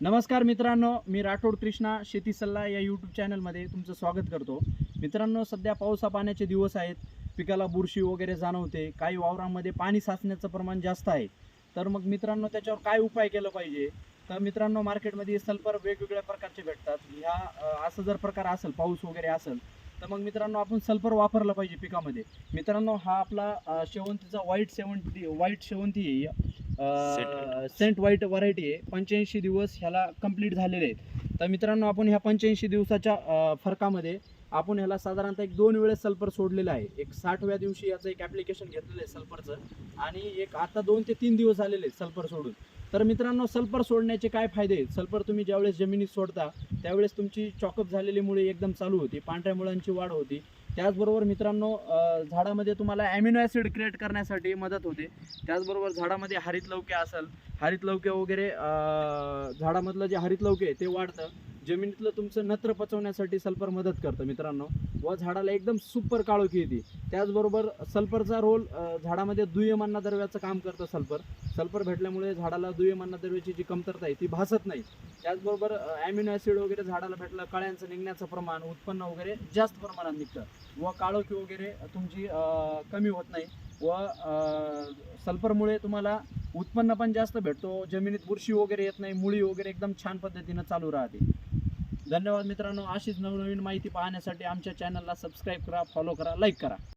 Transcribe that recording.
नमस्कार मित्रांनो मी राठोड कृष्णा शेती सल्ला या यूट्यूब चॅनलमध्ये तुमचं स्वागत करतो. मित्रांनो सध्या पावसा पाण्याचे दिवस आहेत. पिकाला बुरशी वगैरे जाणवते. काही वावरांमध्ये पाणी साचण्याचं प्रमाण जास्त आहे. तर मग मित्रांनो त्याच्यावर काय उपाय केलं पाहिजे? तर मित्रांनो मार्केटमध्ये सल्फर वेगवेगळ्या प्रकारचे भेटतात. ह्या असं जर प्रकार असेल पाऊस वगैरे असेल तर मग मित्रांनो आपण सल्फर वापरलं पाहिजे पिकामध्ये. मित्रांनो हा आपला शेवंतीचा व्हाईट शेवंती व्हाईट शेवंती आहे. सेंट व्हाईट व्हरायटी आहे. पंच्याऐंशी दिवस ह्याला कंप्लीट झालेले आहेत. तर मित्रांनो आपण ह्या पंच्याऐंशी दिवसाच्या फरकामध्ये आपण ह्याला साधारणतः एक दोन वेळेस सल्फर सोडलेलं आहे. एक साठव्या दिवशी याचं एक ॲप्लिकेशन घेतलेलं आहे सल्फरचं आणि एक आता दोन ते तीन दिवस झालेले आहेत सल्फर सोडून. तर मित्रांनो सल्फर सोडण्याचे काय फायदे आहेत? सल्फर तुम्ही ज्यावेळेस जमिनीत सोडता त्यावेळेस तुमची चॉकअप झालेली मुळे एकदम चालू होती. पांढऱ्या मुळांची वाढ होती. त्याचबरोबर मित्रांनो झाडामध्ये तुम्हाला ॲमिनो ॲसिड क्रिएट करण्यासाठी मदत होते. त्याचबरोबर झाडामध्ये हरित लवके असेल हरित लवके वगैरे झाडामधलं जे हरित लवके आहे ते वाढतं. जमिनीतलं तुमचं नत्र पचवण्यासाठी सल्फर मदत करतं मित्रांनो. व झाडाला एकदम सुपर काळोखी येते. त्याचबरोबर सल्फरचा रोल झाडामध्ये दुय्यम अन्नद्रव्याचं काम करतं सल्फर. सल्फर भेटल्यामुळे झाडाला दुय्यम अन्नद्रव्याची जी कमतरता आहे ती भासत नाही. त्याचबरोबर ॲम्युनो ॲसिड वगैरे झाडाला भेटलं कळ्यांचं निघण्याचं प्रमाण उत्पन्न वगैरे जास्त प्रमाणात निघतं. व काळोखी वगैरे तुमची कमी होत नाही. व सल्फरमुळे तुम्हाला उत्पन्न पण जास्त भेटतो. जमिनीत बुरशी वगैरे येत नाही मुळी वगैरे एकदम छान पद्धतीनं चालू राहते. धन्यवाद मित्रांनो. अशीच नवनवीन माहिती पाहण्यासाठी आमच्या चॅनलला सबस्क्राईब करा फॉलो करा लाईक करा.